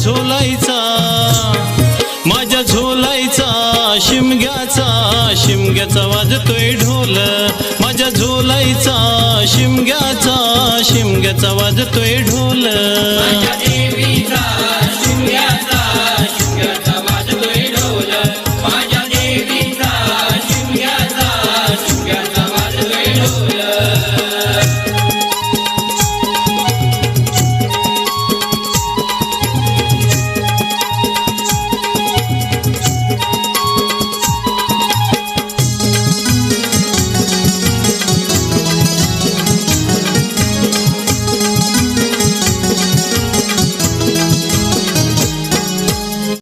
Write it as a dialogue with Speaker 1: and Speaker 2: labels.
Speaker 1: झोलायचा माझ्या झोलाईचा शिमग्याचा शिमग्याचा वाजतोय ढोल. माझ्या झोलाईचा शिमग्याचा शिमग्याचा वाजतोय ढोल.